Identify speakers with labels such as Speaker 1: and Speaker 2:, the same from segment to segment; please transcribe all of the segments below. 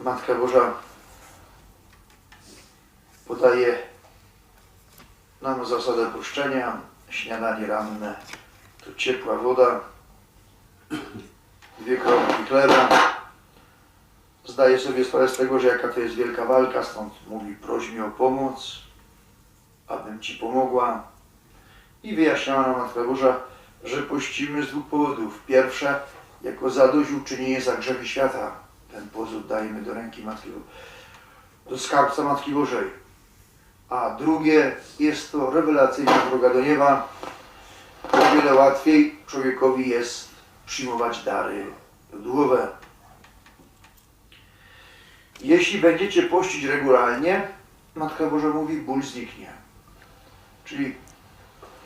Speaker 1: Matka Boża podaje nam zasadę puszczenia, śniadanie ranne, to ciepła woda, dwie kropki chleba. Zdaje sobie sprawę z tego, że jaka to jest wielka walka, stąd mówi proś mi o pomoc, abym Ci pomogła. I wyjaśniała nam Matka Boża, że pościmy z dwóch powodów. Pierwsze, jako zadośćuczynienie za grzechy świata. Ten pozór dajemy do ręki Matki, do skarbca Matki Bożej. A drugie, jest to rewelacyjna droga do nieba. O wiele łatwiej człowiekowi jest przyjmować dary duchowe. Jeśli będziecie pościć regularnie, Matka Boża mówi, ból zniknie. Czyli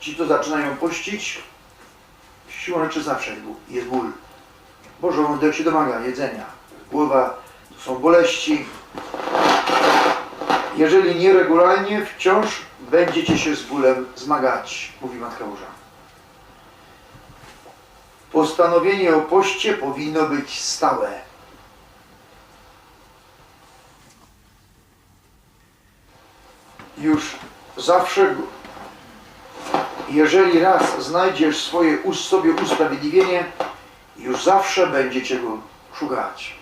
Speaker 1: ci, co zaczynają pościć, siłą rzeczy zawsze jest ból-. Boże, on się domaga jedzenia. Głowa, to są boleści. Jeżeli nieregularnie, wciąż będziecie się z bólem zmagać, mówi Matka Boża. Postanowienie o poście powinno być stałe. Już zawsze, jeżeli raz znajdziesz swoje sobie usprawiedliwienie, już zawsze będziecie go szukać.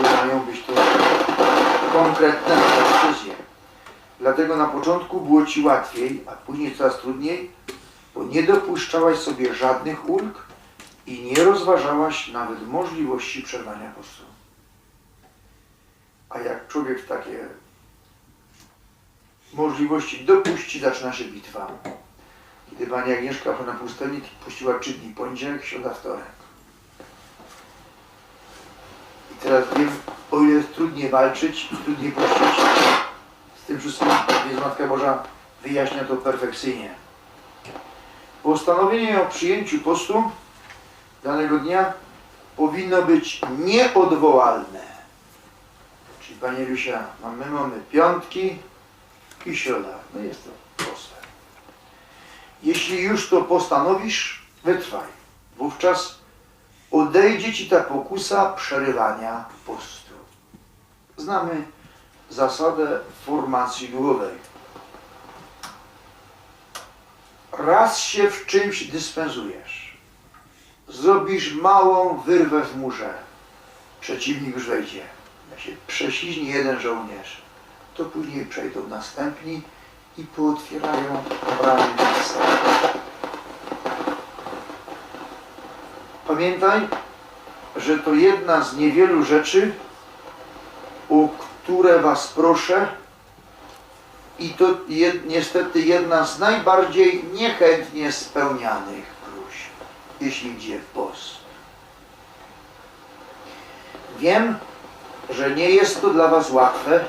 Speaker 1: Dlatego mają być to konkretne decyzje. Dlatego na początku było Ci łatwiej, a później coraz trudniej, bo nie dopuszczałaś sobie żadnych ulg i nie rozważałaś nawet możliwości przerwania postu. A jak człowiek takie możliwości dopuści, zaczyna się bitwa. Kiedy pani Agnieszka na pustelni puściła trzy dni, poniedziałek, środa, wtorek. I teraz wiem, o ile trudniej walczyć trudniej puścić z tym wszystkim, więc Matka Boża wyjaśnia to perfekcyjnie. Postanowienie o przyjęciu postu danego dnia powinno być nieodwołalne. Czyli Pani Lusia, my mamy piątki i środa. No jest to proste. Jeśli już to postanowisz, wytrwaj. Wówczas odejdzie Ci ta pokusa przerywania postu. Znamy zasadę formacji duchowej. Raz się w czymś dyspensujesz. Zrobisz małą wyrwę w murze. Przeciwnik już wejdzie. Jak się prześliźni jeden żołnierz, to później przejdą następni i pootwierają bramy miejsca. Pamiętaj, że to jedna z niewielu rzeczy, o które Was proszę i to jed, niestety jedna z najbardziej niechętnie spełnianych próśb, jeśli idzie w post. Wiem, że nie jest to dla Was łatwe,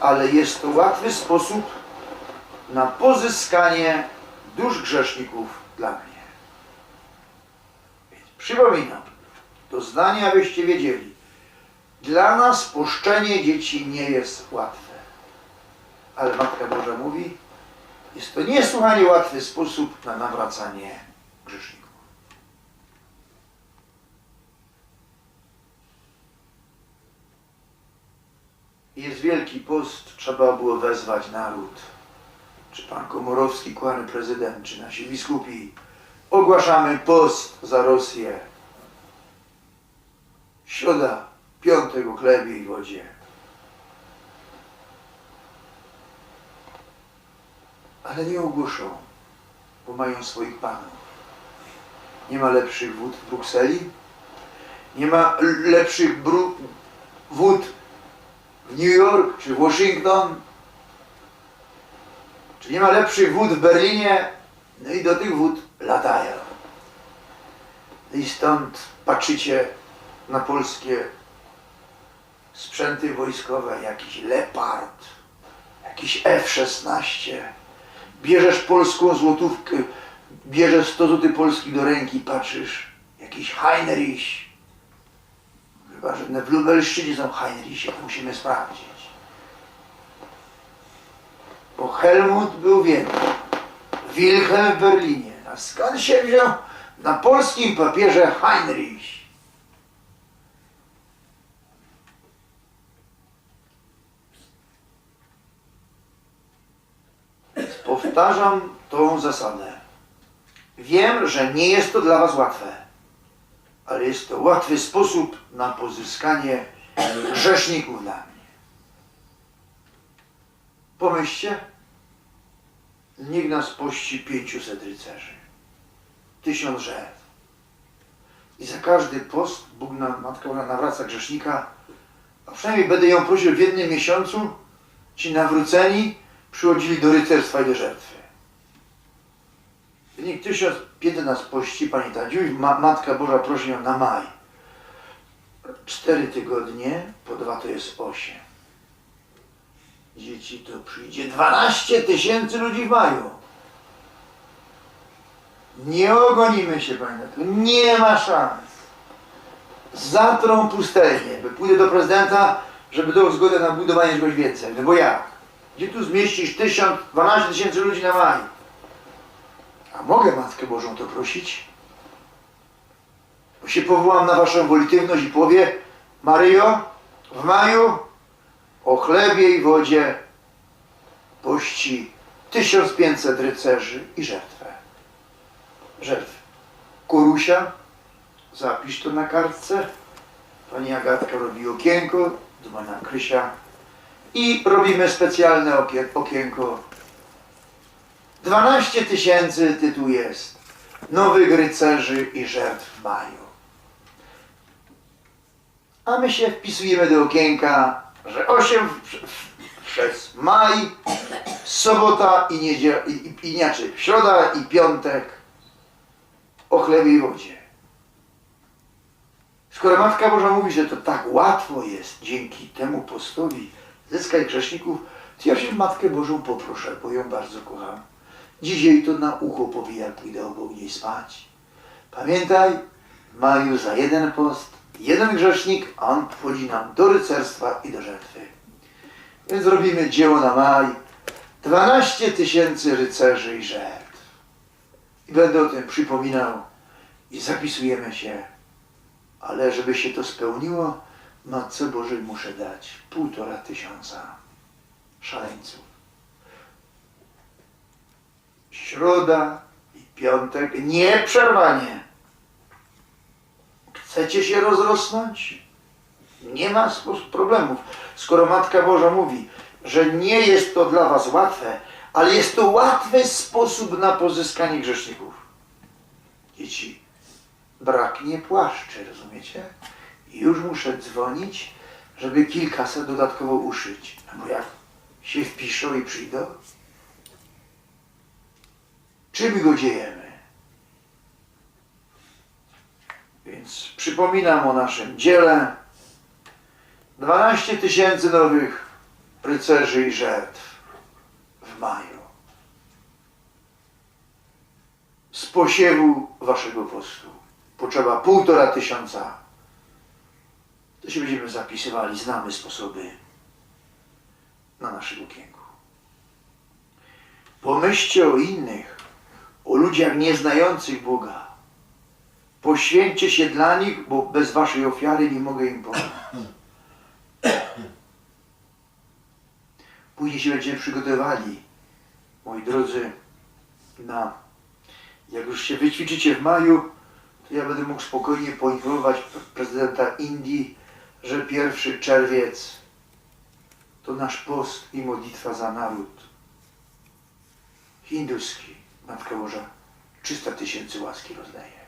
Speaker 1: ale jest to łatwy sposób na pozyskanie dusz grzeszników dla mnie. Przypominam, to zdanie, abyście wiedzieli, dla nas puszczenie dzieci nie jest łatwe. Ale Matka Boża mówi, jest to niesłychanie łatwy sposób na nawracanie grzeszników. Jest wielki post, trzeba było wezwać naród. Czy pan Komorowski, kłany prezydent, czy nasi biskupi. Ogłaszamy post za Rosję. Środa, piątek o chlebie i wodzie. Ale nie ogłoszą, bo mają swoich panów. Nie ma lepszych wód w Brukseli, nie ma lepszych wód w New York czy Washington, czy nie ma lepszych wód w Berlinie, no i do tych wód latają. I stąd patrzycie na polskie sprzęty wojskowe, jakiś Leopard, jakiś F-16. Bierzesz polską złotówkę, bierzesz 100 zł polski do ręki, patrzysz, jakiś Heinrich, Chyba, że w Lubelszczyźnie są Heinrichie, to musimy sprawdzić. Bo Helmut był w Wilhelm w Berlinie. A skąd się wziął na polskim papierze Heinrich? Powtarzam tą zasadę. Wiem, że nie jest to dla Was łatwe, ale jest to łatwy sposób na pozyskanie grzeszników dla mnie. Pomyślcie, nikt nas pości 500 rycerzy tysiąc żerw. I za każdy post Bóg na, Matka Boża nawraca grzesznika, a przynajmniej będę ją prosił w jednym miesiącu, ci nawróceni przychodzili do rycerstwa i do żertwy. 1500 nas pości, Pani Tadziuś, ma, Matka Boża prosi ją na maj. Cztery tygodnie, po dwa to jest osiem. Dzieci to przyjdzie 12 tysięcy ludzi w maju. Nie ogonimy się, Pani Tadziu, nie ma szans. Zatrą pustelnię, pójdę do prezydenta, żeby dał zgodę na budowanie czegoś więcej. No bo jak? Gdzie tu zmieścisz 1000, 12 tysięcy ludzi na maj? A mogę Matkę Bożą to prosić? Bo się powołam na Waszą wolitywność i powie Maryjo, w maju o chlebie i wodzie pości 1500 rycerzy i żertwę. Żertw. Korusia, zapisz to na kartce. Pani Agatka robi okienko, do pana Krysia i robimy specjalne okie- okienko 12 tysięcy tytuł jest. Nowych rycerzy i żertw w maju. A my się wpisujemy do okienka, że 8 w- w- przez maj, sobota i niedziela, i, i inaczej, środa i piątek o chlebie i wodzie. Skoro Matka Boża mówi, że to tak łatwo jest dzięki temu postowi zyskać grzeszników, to ja się Matkę Bożą poproszę, bo ją bardzo kocham. Dzisiaj to na ucho powie, jak pójdę obok niej spać. Pamiętaj, w maju za jeden post, jeden grzesznik, a on wchodzi nam do rycerstwa i do żertwy. Więc robimy dzieło na maj. 12 tysięcy rycerzy i żertw. I będę o tym przypominał i zapisujemy się. Ale żeby się to spełniło, Matce Bożej muszę dać półtora tysiąca szaleńców środa i piątek nieprzerwanie. Chcecie się rozrosnąć? Nie ma problemów. Skoro Matka Boża mówi, że nie jest to dla was łatwe, ale jest to łatwy sposób na pozyskanie grzeszników. Dzieci, braknie płaszczy, rozumiecie? I już muszę dzwonić, żeby kilkaset dodatkowo uszyć. No bo jak się wpiszą i przyjdą, czym go dziejemy. Więc przypominam o naszym dziele. 12 tysięcy nowych rycerzy i żertw w maju. Z posiewu waszego postu potrzeba półtora tysiąca. To się będziemy zapisywali, znamy sposoby na naszym okienku. Pomyślcie o innych, o ludziach nieznających Boga. Poświęćcie się dla nich, bo bez waszej ofiary nie mogę im pomóc. Później się będziemy przygotowali, moi drodzy, na jak już się wyćwiczycie w maju, to ja będę mógł spokojnie poinformować prezydenta Indii, że pierwszy czerwiec to nasz post i modlitwa za naród hinduski. Matka Boża 300 tysięcy łaski rozdaje.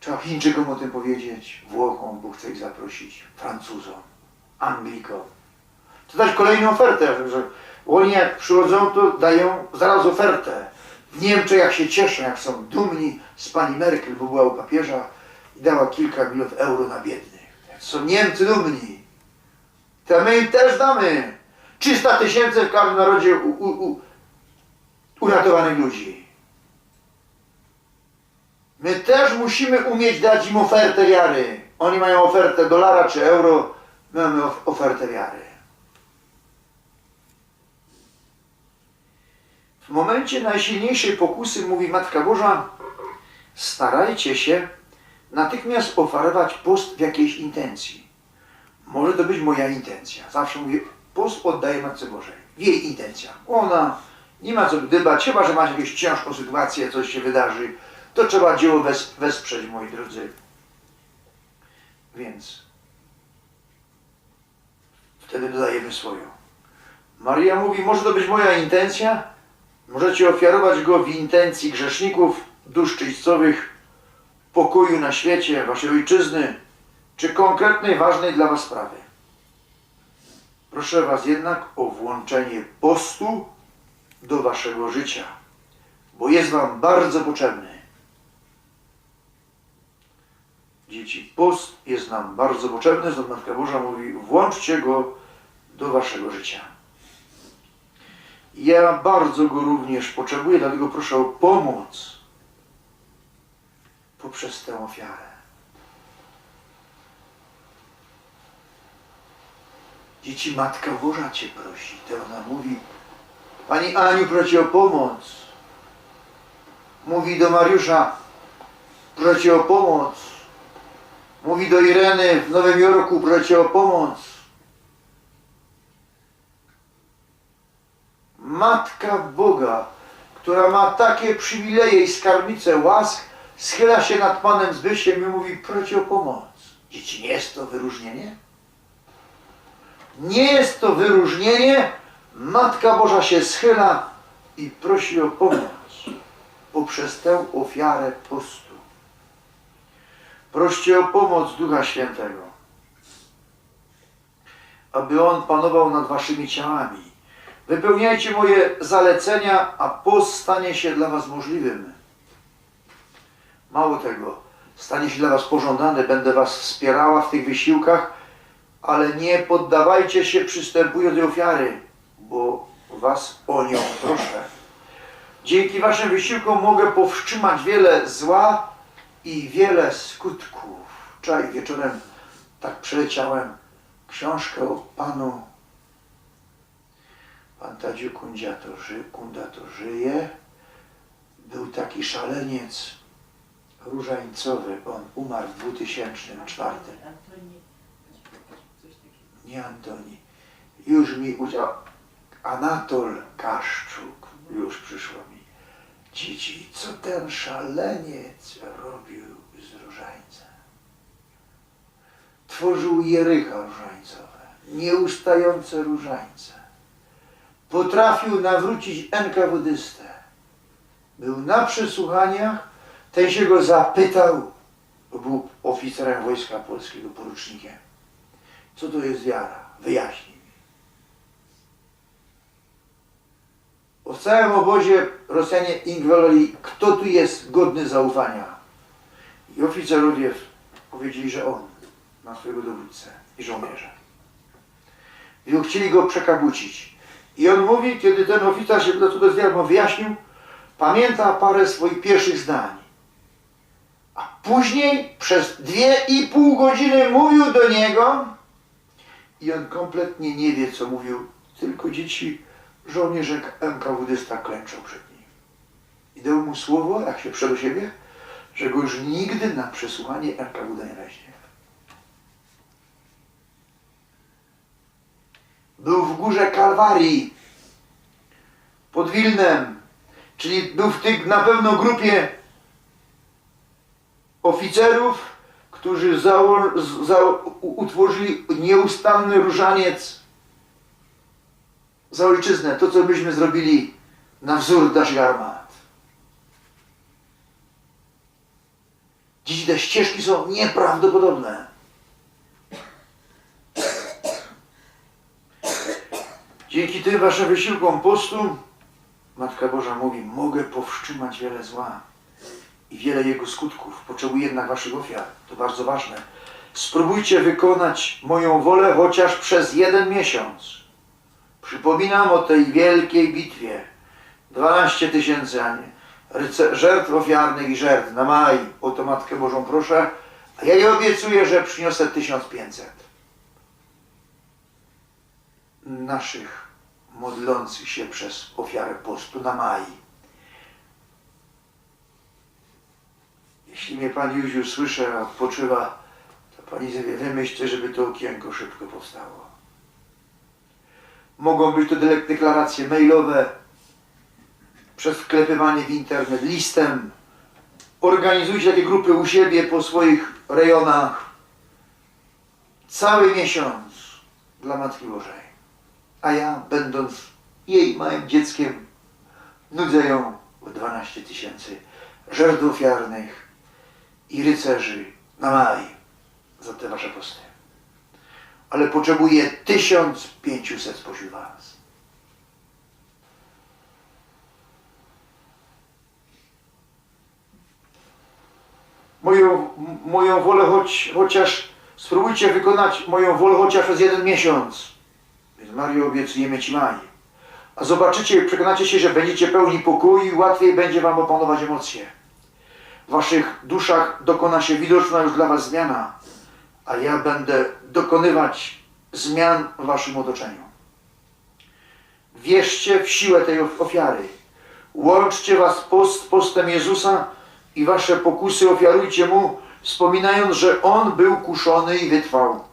Speaker 1: Trzeba Chińczykom o tym powiedzieć, Włochom, bo chce ich zaprosić, Francuzom, Anglikom. To dać kolejną ofertę, że oni jak przychodzą, to dają zaraz ofertę. W Niemczech jak się cieszą, jak są dumni z pani Merkel, bo była u papieża i dała kilka milionów euro na biednych. Są Niemcy dumni, to my im też damy. 300 tysięcy w każdym narodzie u, u, u, uratowanych ludzi. My też musimy umieć dać im ofertę wiary. Oni mają ofertę dolara czy euro, my mamy of- ofertę wiary. W momencie najsilniejszej pokusy, mówi Matka Boża, starajcie się natychmiast oferować post w jakiejś intencji. Może to być moja intencja. Zawsze mówię, post oddaję Matce Bożej. Jej intencjach. Ona Nie ma co gdybać, chyba że macie jakąś ciężką sytuację, coś się wydarzy, to trzeba dzieło wes wesprzeć, moi drodzy. Więc wtedy dodajemy swoją. Maria mówi, może to być moja intencja? Możecie ofiarować go w intencji grzeszników, dusz czyścowych, pokoju na świecie, waszej ojczyzny, czy konkretnej, ważnej dla was sprawy. Proszę was jednak o włączenie postu do waszego życia, bo jest wam bardzo potrzebny. Dzieci, post jest nam bardzo potrzebny, stąd Matka Boża mówi, włączcie go do waszego życia. Ja bardzo go również potrzebuję, dlatego proszę o pomoc poprzez tę ofiarę. Dzieci, Matka Boża Cię prosi. To ona mówi, Pani Aniu prosi o pomoc. Mówi do Mariusza, prosi o pomoc. Mówi do Ireny w Nowym Jorku, prosi o pomoc. Matka Boga, która ma takie przywileje i skarbnice łask, schyla się nad Panem Zbysiem i mówi, prosi o pomoc. Dzieci, nie jest to wyróżnienie? Nie jest to wyróżnienie. Matka Boża się schyla i prosi o pomoc poprzez tę ofiarę postu. Proście o pomoc Ducha Świętego, aby On panował nad waszymi ciałami. Wypełniajcie moje zalecenia, a post stanie się dla was możliwym. Mało tego, stanie się dla was pożądany, będę was wspierała w tych wysiłkach, ale nie poddawajcie się przystępując do ofiary, bo was o nią proszę. Dzięki waszym wysiłkom mogę powstrzymać wiele zła i wiele skutków. Wczoraj wieczorem tak przeleciałem książkę o panu Pan Tadziu Kundzia to ży, Kunda to żyje. Był taki szaleniec różańcowy. On umarł w 2004. Nie Antoni. Już mi udział. Anatol Kaszczuk. Już przyszło mi. Dzieci, co ten szaleniec robił z różańcem? Tworzył jerycha różańcowe. Nieustające różańce. Potrafił nawrócić NKWDystę. Był na przesłuchaniach. Ten się go zapytał. Był oficerem Wojska Polskiego, porucznikiem. Co to jest wiara? Wyjaśnij mi. W całym obozie Rosjanie inkwalowali, kto tu jest godny zaufania. I oficerowie powiedzieli, że on ma swojego dowódcę i żołnierza. I chcieli go przekabucić. I on mówi, kiedy ten oficer się do tego zwiarmo wyjaśnił, pamięta parę swoich pierwszych zdań. A później przez dwie i pół godziny mówił do niego i on kompletnie nie wie, co mówił, tylko dzieci, żołnierze NKWDysta klęczą przed nim. I dał mu słowo, jak się przed siebie, że go już nigdy na przesłuchanie NKWD nie weźmie. Był w górze Kalwarii, pod Wilnem, czyli był w tych na pewno grupie oficerów, którzy utworzyli nieustanny różaniec za ojczyznę, to co myśmy zrobili na wzór naszych. Dziś te ścieżki są nieprawdopodobne. Dzięki tym waszym wysiłkom postu Matka Boża mówi, mogę powstrzymać wiele zła i wiele jego skutków. Potrzebuję jednak waszych ofiar. To bardzo ważne. Spróbujcie wykonać moją wolę chociaż przez jeden miesiąc. Przypominam o tej wielkiej bitwie. 12 tysięcy, a nie. Żertw ofiarnych i żertw na maj. O to Matkę Bożą proszę. A ja jej obiecuję, że przyniosę 1500 naszych modlących się przez ofiarę postu na maj. Jeśli mnie Pan Józiu słyszy, odpoczywa, to Pani sobie wymyślcie, żeby to okienko szybko powstało. Mogą być to deklaracje mailowe, przez wklepywanie w internet listem. Organizujcie takie grupy u siebie po swoich rejonach. Cały miesiąc dla Matki Bożej a ja będąc jej małym dzieckiem nudzę ją o 12 tysięcy żerdów ofiarnych i rycerzy na maj za te wasze posty. Ale potrzebuję 1500 spośród was. Moją, moją wolę choć, chociaż spróbujcie wykonać moją wolę chociaż przez jeden miesiąc Mario obiecujemy Ci maj. A zobaczycie, przekonacie się, że będziecie pełni pokoju i łatwiej będzie Wam opanować emocje. W Waszych duszach dokona się widoczna już dla Was zmiana, a ja będę dokonywać zmian w Waszym otoczeniu. Wierzcie w siłę tej of- ofiary. Łączcie Was post postem Jezusa i Wasze pokusy ofiarujcie Mu, wspominając, że On był kuszony i wytrwał.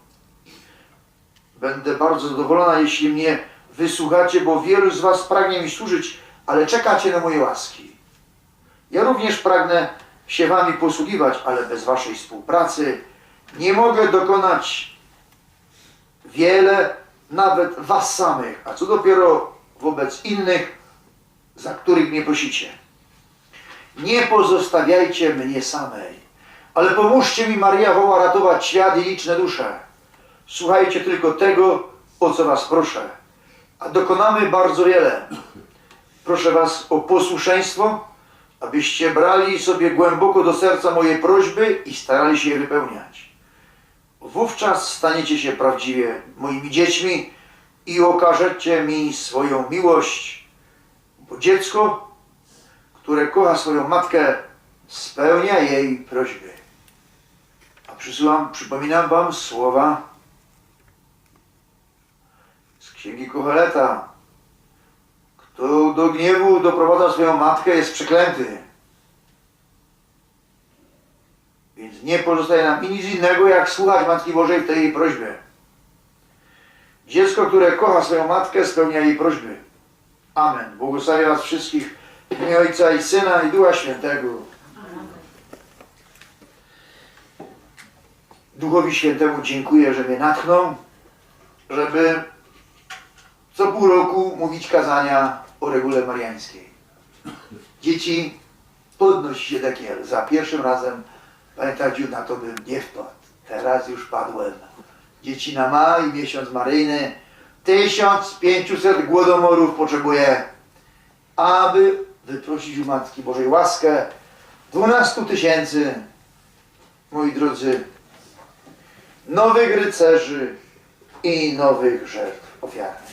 Speaker 1: Będę bardzo zadowolona, jeśli mnie wysłuchacie, bo wielu z Was pragnie mi służyć, ale czekacie na moje łaski. Ja również pragnę się Wami posługiwać, ale bez Waszej współpracy nie mogę dokonać wiele, nawet Was samych, a co dopiero wobec innych, za których mnie prosicie. Nie pozostawiajcie mnie samej, ale pomóżcie mi, Maria woła, ratować świat i liczne dusze. Słuchajcie tylko tego, o co Was proszę, a dokonamy bardzo wiele. Proszę Was o posłuszeństwo, abyście brali sobie głęboko do serca moje prośby i starali się je wypełniać. Wówczas staniecie się prawdziwie moimi dziećmi i okażecie mi swoją miłość, bo dziecko, które kocha swoją matkę, spełnia jej prośby. A przysyłam, przypominam Wam słowa Księgi Koheleta. Kto do gniewu doprowadza swoją matkę, jest przeklęty. Więc nie pozostaje nam nic innego, jak słuchać Matki Bożej w tej jej prośbie. Dziecko, które kocha swoją matkę, spełnia jej prośby. Amen. Błogosławię Was wszystkich w imię Ojca i Syna i Ducha Świętego. Duchowi Świętemu dziękuję, że mnie natchnął, żeby co pół roku mówić kazania o regule mariańskiej. Dzieci, podnoś się dekiel. Za pierwszym razem, Panie na to bym nie wpadł. Teraz już padłem. Dzieci na maj, miesiąc maryjny, 1500 głodomorów potrzebuję, aby wyprosić u Matki Bożej łaskę 12 tysięcy, moi drodzy, nowych rycerzy i nowych żertw ofiarnych.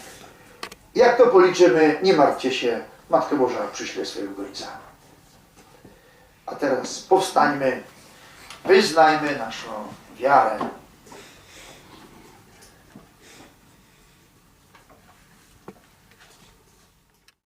Speaker 1: Jak to policzymy, nie martwcie się, Matka Boża przyśle swojego gońca. A teraz powstańmy, wyznajmy naszą wiarę.